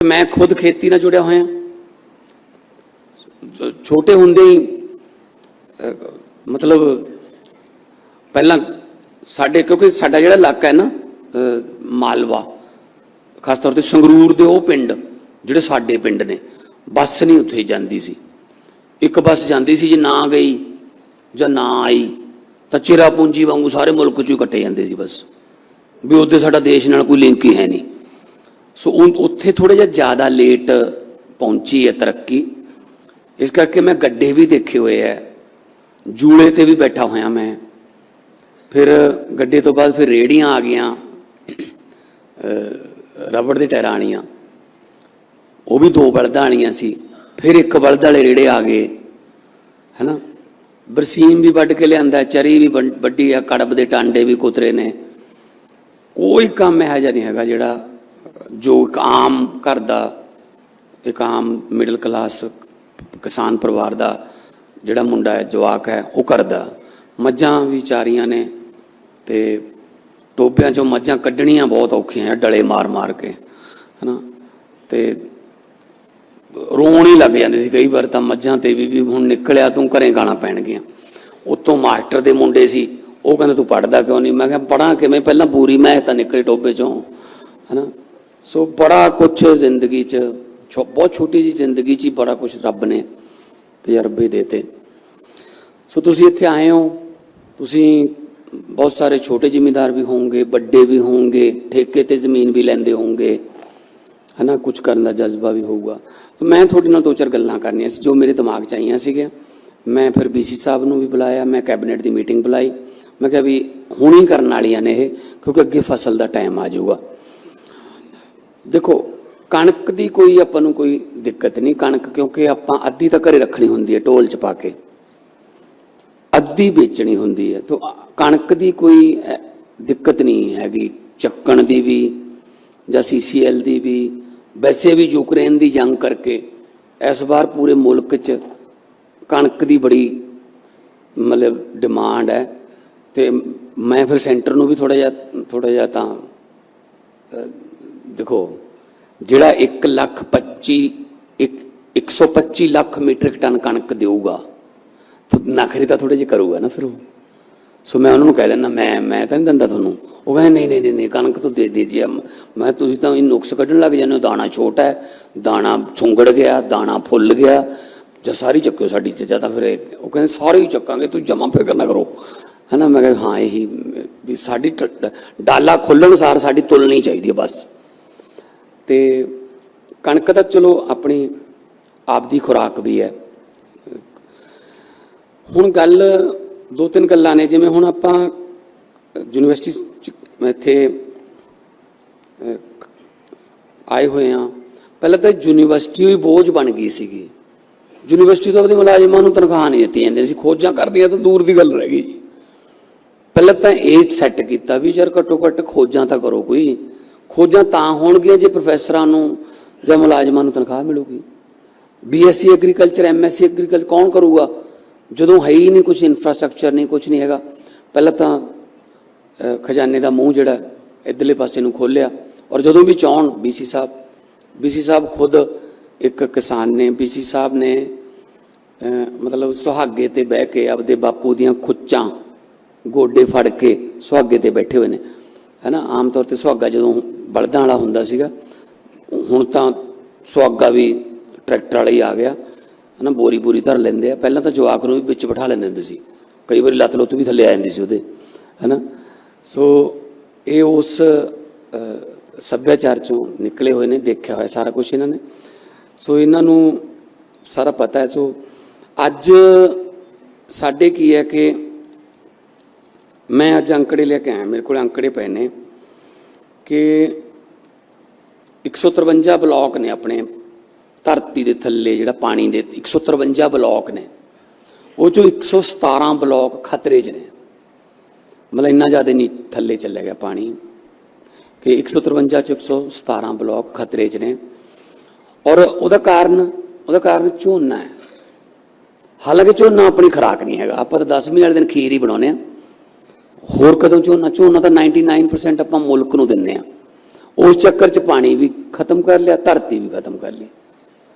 ਮੈਂ ਖੁਦ ਖੇਤੀ ਨਾਲ ਜੁੜਿਆ ਹੋਇਆ। ਛੋਟੇ ਹੁੰਦੇ ਹੀ ਮਤਲਬ ਪਹਿਲਾਂ ਸਾਡੇ, ਕਿਉਂਕਿ ਸਾਡਾ ਜਿਹੜਾ ਇਲਾਕਾ ਹੈ ਨਾ ਮਾਲਵਾ, ਖਾਸ ਤੌਰ ਤੇ ਸੰਗਰੂਰ ਦੇ ਉਹ ਪਿੰਡ, ਜਿਹੜੇ ਸਾਡੇ ਪਿੰਡ ਨੇ, ਬੱਸ ਨਹੀਂ ਉੱਥੇ ਜਾਂਦੀ ਸੀ। ਇੱਕ ਬੱਸ ਜਾਂਦੀ ਸੀ ਜੇ ਨਾ ਗਈ ਜਾਂ ਨਾ ਆਈ, ਤਾਂ ਚਿਰਾ ਪੂੰਜੀ ਵਾਂਗੂ ਸਾਰੇ ਮੁਲਕ ਚੋਂ ਕੱਟੇ ਜਾਂਦੇ ਸੀ ਬਸ। ਵੀ ਉਹਦੇ ਸਾਡਾ ਦੇਸ਼ ਨਾਲ ਕੋਈ ਲਿੰਕ ਹੀ ਹੈ ਨਹੀਂ। ਸੋ ਉੱਥੇ ਥੋੜਾ ਜਿਹਾ ਜ਼ਿਆਦਾ ਲੇਟ ਪਹੁੰਚੀ ਹੈ ਤਰੱਕੀ। ਇਸ ਕਰਕੇ ਮੈਂ ਗੱਡੇ ਵੀ ਦੇਖੇ ਹੋਏ ਐ ਜੂਲੇ ਤੇ ਵੀ ਬੈਠਾ ਹੋਇਆ ਮੈਂ। ਫਿਰ ਗੱਡੇ ਤੋਂ ਬਾਅਦ ਫਿਰ ਰੇੜੀਆਂ ਆ ਗਈਆਂ। ਰਬੜ ਦੇ ਟਾਇਰਾਂ ਵਾਲੀਆਂ। ਉਹ ਵੀ ਦੋ ਬਲਦਾਂ ਵਾਲੀਆਂ ਸੀ। ਫਿਰ ਇੱਕ ਬਲਦ ਵਾਲੇ ਰੇੜੇ ਆ ਗਏ। ਹੈਨਾ? ਬਰਸੀਮ ਵੀ ਵੱਢ ਕੇ ਲਿਆਂਦਾ ਚਰੀ ਵੀ ਵੰ- ਵੱਢੀ ਆ ਕੜਬ ਦੇ ਟਾਂਡੇ ਵੀ ਕੁਤਰੇ ਨੇ। ਕੋਈ ਕੰਮ ਇਹੋ ਜਿਹਾ ਨਹੀਂ ਹੈਗਾ ਜਿਹੜਾ ਜੋ ਇੱਕ ਆਮ ਘਰ ਦਾ, ਇੱਕ ਆਮ ਮਿਡਲ ਕਲਾਸ ਕਿਸਾਨ ਪਰਿਵਾਰ ਦਾ ਜਿਹੜਾ ਮੁੰਡਾ ਹੈ, ਜਵਾਕ ਹੈ, ਉਹ ਕਰਦਾ। ਮੱਝਾਂ ਵੀ ਚਾਰੀਆਂ ਨੇ ਤੇ ਟੋਬਿਆਂ ਚੋਂ ਮੱਝਾਂ ਕੱਢਣੀਆਂ ਬਹੁਤ ਔਖੀਆਂ ਹੈ ਡਲੇ ਮਾਰ ਮਾਰ ਕੇ, ਹਨਾ? ਤੇ ਰੋਣ ਹੀ ਲੱਗ ਜਾਂਦੇ ਸੀ ਕਈ ਵਾਰ ਤਾਂ ਮੱਝਾਂ ਤੇ ਵੀ ਵੀ ਹੁਣ ਨਿਕਲਿਆ ਤੂੰ ਘਰੇ ਗਾਣਾ ਪੈਣਗੀਆਂ। ਉਤੋਂ ਮਾਸਟਰ ਦੇ ਮੁੰਡੇ ਸੀ, ਉਹ ਕਹਿੰਦੇ ਤੂੰ ਪੜਦਾ ਕਿਉਂ ਨਹੀਂ? ਮੈਂ ਕਿਹਾ ਪੜਾਂ ਕਿਵੇਂ? ਪਹਿਲਾਂ ਪੂਰੀ ਮੈਂ ਤਾਂ ਨਿਕਲੇ ਟੋਬੇ ਚੋਂ, ਹਨਾ? ਸੋ ਬੜਾ ਕੁਛ ਜ਼ਿੰਦਗੀ 'ਚ, ਛੋ- ਬਹੁਤ ਛੋਟੀ ਜੀ ਜ਼ਿੰਦਗੀ 'ਚ ਹੀ ਬੜਾ ਕੁਛ ਰੱਬ ਨੇ ਤਜਰਬੇ ਦੇਤੇ। ਸੋ ਤੁਸੀਂ ਇੱਥੇ ਆਏ ਹੋ, ਤੁਸੀਂ ਬਹੁਤ ਸਾਰੇ ਛੋਟੇ ਜ਼ਿਮੀਂਦਾਰ ਵੀ ਹੋਵੋਗੇ, ਵੱਡੇ ਵੀ ਹੋਵੋਗੇ, ਠੇਕੇ ਤੇ ਜ਼ਮੀਨ ਵੀ ਲੈਂਦੇ ਹੋਵੋਗੇ, ਹਨਾ ਕੁਝ ਕਰਨ ਦਾ ਜਜ਼ਬਾ ਵੀ ਹੋਊਗਾ। ਸੋ ਮੈਂ ਤੁਹਾਡੇ ਨਾਲ ਦੋ ਚਾਰ ਗੱਲਾਂ ਕਰਨੀਆਂ ਸੀ, ਜੋ ਮੇਰੇ ਦਿਮਾਗ 'ਚ ਆਈਆਂ ਸੀਗੀਆਂ। ਮੈਂ ਫਿਰ ਬੀਸੀ ਸਾਹਿਬ ਨੂੰ ਵੀ ਬੁਲਾਇਆ, ਮੈਂ ਕੈਬਨਿਟ ਦੀ ਮੀਟਿੰਗ ਬੁਲਾਈ। ਮੈਂ ਕਿਹਾ ਵੀ ਹੁਣੀ ਕਰਨ ਵਾਲੀਆਂ ਨੇ ਇਹ, ਕਿਉਂਕਿ ਅੱਗੇ ਫਸਲ ਦਾ ਟਾਈਮ ਆ ਜਾਊਗਾ। ਦੇਖੋ ਕਣਕ ਦੀ ਕੋਈ ਆਪਾਂ ਨੂੰ ਕੋਈ ਦਿੱਕਤ ਨਹੀਂ ਕਣਕ ਕਿਉਂਕਿ ਆਪਾਂ ਅੱਧੀ ਤਾਂ ਘਰੇ ਰੱਖਣੀ ਹੁੰਦੀ ਹੈ ਢੋਲ 'ਚ ਪਾ ਕੇ। ਅੱਧੀ ਵੇਚਣੀ ਹੁੰਦੀ ਹੈ ਤਾਂ ਕਣਕ ਦੀ ਕੋਈ ਦਿੱਕਤ ਨਹੀਂ ਹੈਗੀ। ਚੱਕਣ ਦੀ ਵੀ ਜਾਂ ਸੀਸੀਐਲ ਦੀ ਵੀ ਵੈਸੇ ਵੀ ਯੂਕਰੇਨ ਦੀ ਜੰਗ ਕਰਕੇ ਇਸ ਵਾਰ ਪੂਰੇ ਮੁਲਕ 'ਚ ਕਣਕ ਦੀ ਬੜੀ ਮਤਲਬ ਡਿਮਾਂਡ ਹੈ। ਤੇ ਮੈਂ ਫਿਰ ਸੈਂਟਰ ਨੂੰ ਵੀ ਥੋੜਾ ਜਿਹਾ ਥੋੜਾ ਜਿਹਾ ਤਾਂ ਅਹ, ਦੇਖੋ ਜਿਹੜਾ 1 ਲੱਖ 25 ਇੱਕ 125 ਲੱਖ ਮੀਟ੍ਰਿਕ ਟਨ ਕਣਕ ਦੇਊਗਾ, ਤਾਂ ਨਖਰੇ ਤਾਂ ਥੋੜੇ ਜਿਹੇ ਕਰੂਗਾ ਨਾ ਫਿਰ ਉਹ। ਸੋ ਮੈਂ ਉਹਨਾਂ ਨੂੰ ਕਹਿ ਦਿੰਦਾ, ਮੈਂ ਮੈਂ ਤਾਂ ਨਹੀਂ ਦਿੰਦਾ ਤੁਹਾਨੂੰ। ਉਹ ਕਹਿੰਦੇ, ਨਹੀਂ ਨਹੀਂ ਨਹੀਂ ਕਣਕ ਤੋਂ ਦੇ ਦੀਜੀਏ ਮੈਂ ਤੁਸੀਂ ਤਾਂ ਇਹ ਨੁਕਸ ਕੱਢਣ ਲੱਗ ਜਾਂਦੇ ਹੋ, ਦਾਣਾ ਛੋਟਾ ਹੈ, ਦਾਣਾ ਸੁੰਗੜ ਗਿਆ, ਦਾਣਾ ਫੁੱਲ ਗਿਆ। ਜਾਂ ਸਾਰੀ ਚੱਕਿਓ ਸਾਡੀ ਚ, ਜਾਂ ਤਾਂ ਫਿਰ ਉਹ ਕਹਿੰਦੇ, ਸਾਰੇ ਹੀ ਚੱਕਾਂਗੇ, ਤੂੰ ਜਮਾ ਫਿਕਰ ਨਾ ਕਰੋ। ਹਨਾ, ਮੈਂ ਕਿਹਾ, ਹਾਂ, ਇਹੀ, ਵੀ ਸਾਡੀ ਟ- ਡਾਲਾ ਖੁੱਲਣ ਸਾਰ ਸਾਡੀ ਤੁਲਣੀ ਚਾਹੀਦੀ ਹੈ ਬਸ। ਤੇ ਕਣਕ ਤਾਂ ਚਲੋ ਆਪਣੀ ਆਪ ਦੀ ਖੁਰਾਕ ਵੀ ਹੈ। ਹੁਣ ਗੱਲ ਦੋ ਤਿੰਨ ਗੱਲਾਂ ਨੇ, ਜਿਵੇਂ ਹੁਣ ਆਪਾਂ ਯੂਨੀਵਰਸਿਟੀ ਚ ਇੱਥੇ ਆਏ ਹੋਏ ਆ ਪਹਿਲਾਂ ਤਾਂ ਯੂਨੀਵਰਸਿਟੀ ਹੀ ਬੋਝ ਬਣ ਗਈ ਸੀਗੀ। ਯੂਨੀਵਰਸਿਟੀ ਤੋਂ ਆਪਣੇ ਮੁਲਾਜ਼ਮਾਂ ਨੂੰ ਤਨਖਾਹ ਨਹੀਂ ਦਿੱਤੀ ਜਾਂਦੀ ਸੀ। ਖੋਜਾਂ ਕਰਦੀਆਂ ਤਾਂ ਦੂਰ ਦੀ ਗੱਲ ਰਹਿ ਗਈ। ਜੀ ਪਹਿਲਾਂ ਤਾਂ ਇਹ ਸੈੱਟ ਕੀਤਾ ਵੀ, ਯਾਰ ਘੱਟੋ ਘੱਟ ਖੋਜਾਂ ਤਾਂ ਕਰੋ ਕੋਈ। ਖੋਜਾਂ ਤਾਂ ਹੋਣਗੀਆਂ ਜੇ ਪ੍ਰੋਫੈਸਰਾਂ ਨੂੰ ਜਾਂ ਮੁਲਾਜ਼ਮਾਂ ਨੂੰ ਤਨਖਾਹ ਮਿਲੂਗੀ। ਬੀਐਸਸੀ ਐਗਰੀਕਲਚਰ ਐਮਐਸਸੀ ਐਗਰੀਕਲਚਰ ਕੌਣ ਕਰੂਗਾ? ਜਦੋਂ ਹੈ ਹੀ ਨਹੀਂ ਕੁਝ ਇਨਫਰਾਸਟ੍ਰਕਚਰ ਨਹੀਂ ਕੁਝ ਨਹੀਂ ਹੈਗਾ। ਪਹਿਲਾਂ ਤਾਂ ਖਜ਼ਾਨੇ ਦਾ ਮੂੰਹ ਜਿਹੜਾ ਇਧਰਲੇ ਪਾਸੇ ਨੂੰ ਖੋਲਿਆ ਔਰ ਜਦੋਂ ਵੀ ਚਾਹਣ ਬੀਸੀ ਸਾਹਿਬ ਬੀਸੀ ਸਾਹਿਬ ਖੁਦ ਇੱਕ ਕਿਸਾਨ ਨੇ ਬੀਸੀ ਸਾਹਿਬ ਨੇ ਮਤਲਬ ਸੁਹਾਗੇ ਤੇ ਬਹਿ ਕੇ ਆਪਦੇ ਬਾਪੂ ਦੀਆਂ ਖੁੱਚਾਂ ਗੋਡੇ ਫੜ ਕੇ ਸੁਹਾਗੇ ਤੇ ਬੈਠੇ ਹੋਏ ਨੇ। ਹੈਨਾ, ਆਮ ਤੌਰ ਤੇ ਸੁਹਾਗਾ ਜਦੋਂ ਬਲਦਾਂ ਵਾਲਾ ਹੁੰਦਾ ਸੀਗਾ। ਹੁਣ ਤਾਂ ਸੁਹਾਗਾ ਵੀ ਟਰੈਕਟਰ ਵਾਲਾ ਹੀ ਆ ਗਿਆ। ਹਨਾ, ਬੋਰੀ ਬੋਰੀ ਧਰ ਲੈਂਦੇ ਆ। ਪਹਿਲਾਂ ਤਾਂ ਜਵਾਕ ਨੂੰ ਵੀ ਵਿੱਚ ਬਿਠਾ ਲੈਂਦੇ ਹੁੰਦੇ ਸੀ। ਕਈ ਵਾਰੀ ਲੱਤ ਲੁੱਤ ਵੀ ਥੱਲੇ ਆ ਜਾਂਦੀ ਸੀ ਉਹਦੇ। ਹਨਾ, ਸੋ ਇਹ ਉਸ ਸੱਭਿਆਚਾਰ ਚੋਂ ਨਿਕਲੇ ਹੋਏ ਨੇ, ਦੇਖਿਆ ਹੋਇਆ ਸਾਰਾ ਕੁਝ ਇਹਨਾਂ ਨੇ। ਸੋ ਇਹਨਾਂ ਨੂੰ ਸਾਰਾ ਪਤਾ ਹੈ। ਸੋ ਅੱਜ ਸਾਡੇ ਕੀ ਹੈ ਕਿ ਮੈਂ ਅੱਜ ਅੰਕੜੇ ਲੈ ਕੇ ਆਇਆ। ਮੇਰੇ ਕੋਲ ਅੰਕੜੇ ਪਏ ਨੇ। ਕਿ 153 ਬਲਾਕ ਨੇ ਆਪਣੇ ਧਰਤੀ ਦੇ ਥੱਲੇ ਜਿਹੜਾ ਪਾਣੀ ਦੇ 153 ਬਲਾਕ ਨੇ। ਉਹ ਚੋਂ 117 ਬਲਾਕ ਖਤਰੇ 'ਚ ਨੇ। ਮਤਲਬ ਇੰਨਾ ਜ਼ਿਆਦਾ ਨਹੀਂ ਥੱਲੇ ਚੱਲਿਆ ਗਿਆ ਪਾਣੀ ਕਿ 153 ਚ 117 ਬਲਾਕ ਖਤਰੇ 'ਚ ਨੇ। ਔਰ ਉਹਦਾ ਕਾਰਨ ਉਹਦਾ ਕਾਰਨ ਝੋਨਾ ਹੈ। ਹਾਲਾਂਕਿ ਝੋਨਾ ਆਪਣੀ ਖੁਰਾਕ ਨਹੀਂ ਹੈਗਾ। ਆਪਾਂ ਤਾਂ 10ਵੀਂ ਵਾਲੇ ਦਿਨ ਖੀਰ ਹੀ ਬਣਾਉਂਦੇ ਆ ਹੋਰ ਕਦੋਂ ਝੋਨਾ? ਝੋਨਾ ਤਾਂ 99% ਆਪਾਂ ਮੁਲਕ ਨੂੰ ਦਿੰਨੇ ਆ। ਉਸ ਚੱਕਰ 'ਚ ਪਾਣੀ ਵੀ ਖਤਮ ਕਰ ਲਿਆ, ਧਰਤੀ ਵੀ ਖਤਮ ਕਰ ਲਈ।